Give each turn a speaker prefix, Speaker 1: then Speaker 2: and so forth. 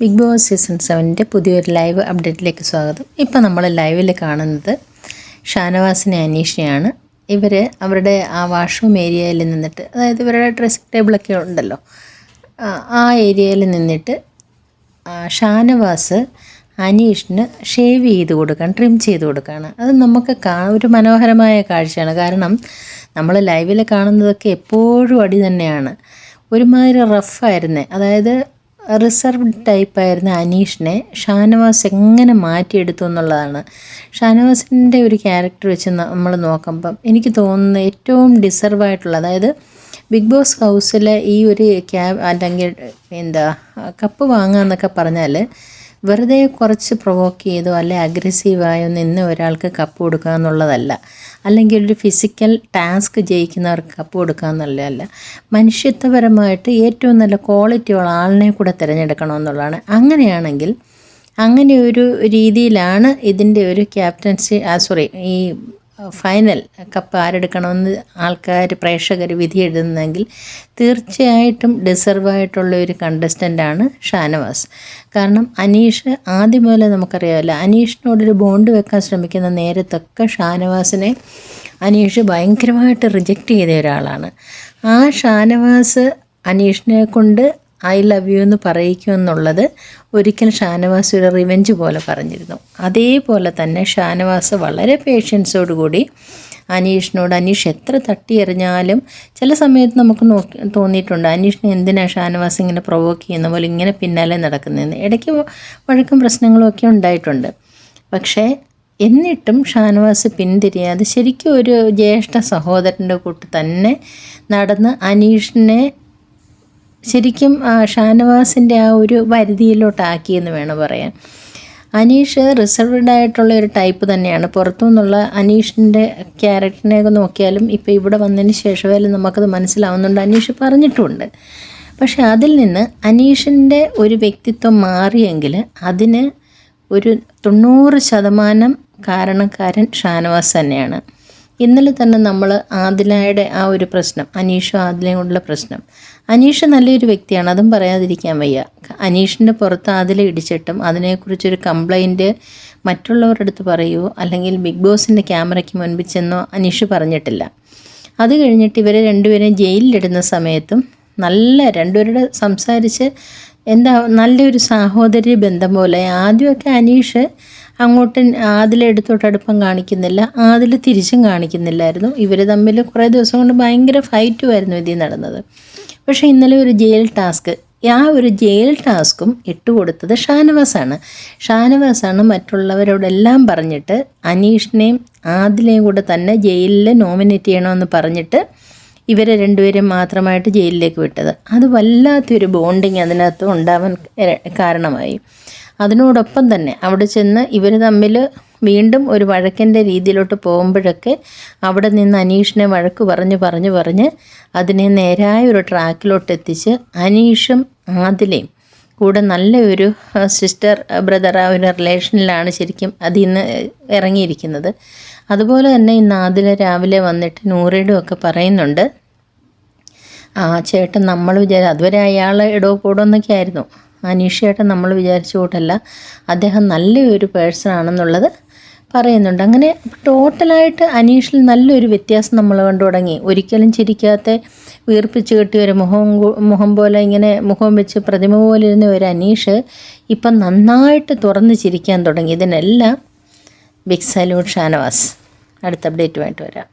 Speaker 1: Big boss season സെവന്റെ പുതിയൊരു live അപ്ഡേറ്റിലേക്ക് സ്വാഗതം. ഇപ്പോൾ നമ്മൾ ലൈവിൽ കാണുന്നത് ഷാനവാസിനെ അനീഷിനെയാണ്. ഇവർ അവരുടെ ആ വാഷ്റൂം ഏരിയയിൽ നിന്നിട്ട് അതായത് ഇവരുടെ ഡ്രസ്സിംഗ് ടേബിളൊക്കെ ഉണ്ടല്ലോ ആ, ഏരിയയിൽ നിന്നിട്ട് ഷാനവാസ് അനീഷിന് ഷേവ് ചെയ്ത് കൊടുക്കാൻ ട്രിം ചെയ്ത് കൊടുക്കുകയാണ് അത് നമുക്ക് കാ ഒരു മനോഹരമായ കാഴ്ചയാണ്. കാരണം നമ്മൾ ലൈവിൽ കാണുന്നതൊക്കെ എപ്പോഴും അടി തന്നെയാണ്. ഒരുമാതിരി റഫായിരുന്നേ അതായത് റിസർവ്ഡ് ടൈപ്പായിരുന്ന അനീഷിനെ ഷാനവാസ് എങ്ങനെ മാറ്റിയെടുത്തു എന്നുള്ളതാണ്. ഷാനവാസിന്റെ ഒരു ക്യാരക്ടർ വെച്ച് നമ്മൾ നോക്കുമ്പം എനിക്ക് തോന്നുന്ന ഏറ്റവും ഡിസർവ് ആയിട്ടുള്ള അതായത് ബിഗ് ബോസ് ഹൗസിലെ ഈ ഒരു ക്യാബ് അല്ലെങ്കിൽ എന്താ കപ്പ് വാങ്ങുക പറഞ്ഞാൽ വെറുതെ കുറച്ച് പ്രൊവോക്ക് ചെയ്തോ അല്ലെ അഗ്രസീവായോ നിന്ന് ഒരാൾക്ക് കപ്പ് കൊടുക്കുക എന്നുള്ളതല്ല. അല്ലെങ്കിൽ ഒരു ഫിസിക്കൽ ടാസ്ക് ജയിക്കുന്നവർക്ക് കപ്പ് കൊടുക്കുക എന്നുള്ളതല്ല. മനുഷ്യത്വപരമായിട്ട് ഏറ്റവും നല്ല ക്വാളിറ്റിയുള്ള ആളിനെ കൂടെ തിരഞ്ഞെടുക്കണമെന്നുള്ളതാണ് അങ്ങനെയാണെങ്കിൽ അങ്ങനെ ഒരു രീതിയിലാണ് ഇതിന്റെ ഒരു ക്യാപ്റ്റൻസി ആ സോറി ഈ ഫൈനൽ കപ്പ് ആരെടുക്കണമെന്ന് ആൾക്കാർ പ്രേക്ഷകർ വിധി എഴുതുന്നെങ്കിൽ തീർച്ചയായിട്ടും ഡിസർവ് ആയിട്ടുള്ള ഒരു കണ്ടസ്റ്റന്റാണ് ഷാനവാസ്. കാരണം അനീഷ് ആദ്യം മുതലേ നമുക്കറിയാമല്ലോ അനീഷിനോടൊരു ബോണ്ട് വെക്കാൻ ശ്രമിക്കുന്ന നേരത്തൊക്കെ ഷാനവാസിനെ അനീഷ് ഭയങ്കരമായിട്ട് റിജക്റ്റ് ചെയ്ത ഒരാളാണ്. ആ ഷാനവാസ് അനീഷിനെ കൊണ്ട് ഐ ലവ് യു എന്ന് പറയിക്കുമെന്നുള്ളത് ഒരിക്കൽ ഷാനവാസ് ഒരു റിവെഞ്ച് പോലെ പറഞ്ഞിരുന്നു. അതേപോലെ തന്നെ ഷാനവാസ് വളരെ പേഷ്യൻസോടുകൂടി അനീഷിനോട് അനീഷ് എത്ര തട്ടി എറിഞ്ഞാലും ചില സമയത്ത് നമുക്ക് നോക്കി തോന്നിയിട്ടുണ്ട് അനീഷിനെ എന്തിനാണ് ഷാനവാസ് ഇങ്ങനെ പ്രൊവോക്ക് ചെയ്യുന്ന പോലെ ഇങ്ങനെ പിന്നാലെ നടക്കുന്നതെന്ന്? ഇടയ്ക്ക് വഴക്കും പ്രശ്നങ്ങളും ഒക്കെ ഉണ്ടായിട്ടുണ്ട്. പക്ഷേ എന്നിട്ടും ഷാനവാസ് പിന്തിരിയാതെ ശരിക്കും ഒരു ജ്യേഷ്ഠ സഹോദരന്റെ കൂട്ട് തന്നെ നടന്ന് അനീഷിനെ ശരിക്കും ഷാനവാസിന്റെ ആ ഒരു വരുതിയിലോട്ടാക്കിയെന്ന് വേണം പറയാൻ. അനീഷ് റിസർവ്ഡ് ആയിട്ടുള്ള ഒരു ടൈപ്പ് തന്നെയാണ്. പുറത്തു നിന്നുള്ള അനീഷിന്റെ ക്യാരക്ടറിനെ ഒക്കെ നോക്കിയാലും ഇപ്പോൾ ഇവിടെ വന്നതിന് ശേഷമായാലും നമുക്കത് മനസ്സിലാവുന്നുണ്ട് അനീഷ് പറഞ്ഞിട്ടുമുണ്ട് പക്ഷേ അതിൽ നിന്ന് അനീഷിന്റെ ഒരു വ്യക്തിത്വം മാറിയെങ്കിൽ അതിന് ഒരു തൊണ്ണൂറ് ശതമാനം കാരണക്കാരൻ ഷാനവാസ് തന്നെയാണ്. ഇന്നലെ തന്നെ നമ്മൾ ആദിലയുടെ ആ ഒരു പ്രശ്നം അനീഷും ആദിലയും കൊണ്ടുള്ള പ്രശ്നം. അനീഷ് നല്ലൊരു വ്യക്തിയാണ് അതും പറയാതിരിക്കാൻ വയ്യ. അനീഷിന്റെ പുറത്ത് ആദില ഇടിച്ചിട്ടും അതിനെക്കുറിച്ചൊരു കംപ്ലൈന്റ് മറ്റുള്ളവരുടെ അടുത്ത് പറയുമോ അല്ലെങ്കിൽ ബിഗ് ബോസിന്റെ ക്യാമറയ്ക്ക് മുൻപിൽ ചെന്നോ അനീഷ് പറഞ്ഞിട്ടില്ല. അത് കഴിഞ്ഞിട്ട് ഇവരെ രണ്ടുപേരെയും ജയിലിലിടുന്ന സമയത്തും നല്ല രണ്ടുപേരുടെ സംസാരിച്ച് എന്താ നല്ലൊരു സാഹോദര്യ ബന്ധം പോലെ ആദ്യമൊക്കെ അനീഷ് അങ്ങോട്ട് ആദിലെടുത്തോട്ട് അടുപ്പം കാണിക്കുന്നില്ല ആദിൽ തിരിച്ചും കാണിക്കുന്നില്ലായിരുന്നു. ഇവർ തമ്മിൽ കുറേ ദിവസം കൊണ്ട് ഭയങ്കര ഫൈറ്റുമായിരുന്നു ഇതിൽ നടന്നത്. പക്ഷേ ഇന്നലെ ഒരു ജയിൽ ടാസ്ക് ആ ഒരു ജയിൽ ടാസ്കും ഇട്ടുകൊടുത്തത് ഷാനവാസാണ്. ഷാനവാസാണ് മറ്റുള്ളവരോടെല്ലാം പറഞ്ഞിട്ട് അനീഷിനെയും ആദിലെയും കൂടെ തന്നെ ജയിലിൽ നോമിനേറ്റ് ചെയ്യണമെന്ന് പറഞ്ഞിട്ട് ഇവരെ രണ്ടുപേരും മാത്രമായിട്ട് ജയിലിലേക്ക് വിട്ടത്. അത് വല്ലാത്തൊരു ബോണ്ടിങ് അതിനകത്ത് ഉണ്ടാവാൻ കാരണമായി. അതിനോടൊപ്പം തന്നെ അവിടെ ചെന്ന് ഇവർ തമ്മിൽ വീണ്ടും ഒരു വഴക്കിന്റെ രീതിയിലോട്ട് പോകുമ്പോഴൊക്കെ അവിടെ നിന്ന് അനീഷിനെ വഴക്ക് പറഞ്ഞ് പറഞ്ഞ് പറഞ്ഞ് അതിനെ നേരായ ഒരു ട്രാക്കിലോട്ട് എത്തിച്ച് അനീഷും ആദിലയും കൂടെ നല്ലൊരു സിസ്റ്റർ ബ്രദർ ആ ഒരു റിലേഷനിലാണ് ശരിക്കും അതിൽ നിന്ന് ഇറങ്ങിയിരിക്കുന്നത്. അതുപോലെ തന്നെ ഇന്ന് ആദില രാവിലെ വന്നിട്ട് നൂറയുടെ ഒക്കെ പറയുന്നുണ്ട്. ആ ചേട്ടൻ നമ്മൾ വിചാരിച്ചു അതുവരെ അയാൾ ഇടോ കൂടോ എന്നൊക്കെ ആയിരുന്നു. അനീഷ് ചേട്ടൻ നമ്മൾ വിചാരിച്ചു കൂട്ടല്ല. അദ്ദേഹം നല്ലൊരു പേഴ്സൺ ആണെന്നുള്ളത് പറയുന്നുണ്ട്. അങ്ങനെ ടോട്ടലായിട്ട് അനീഷിൽ നല്ലൊരു വ്യത്യാസം നമ്മൾ കണ്ടു തുടങ്ങി. ഒരിക്കലും ചിരിക്കാത്ത വീർപ്പിച്ച് കെട്ടിയ ഒരു മുഖം മുഖം പോലെ ഇങ്ങനെ മുഖം വെച്ച് പ്രതിമ പോലെ ഇരുന്ന ഒരു അനീഷ് ഇപ്പം നന്നായിട്ട് തുറന്ന് ചിരിക്കാൻ തുടങ്ങി. ഇതിനെല്ലാം ബിഗ് സല്യൂട്ട് ഷാനവാസ്. അടുത്ത അപ്ഡേറ്റുമായിട്ട് വരാം.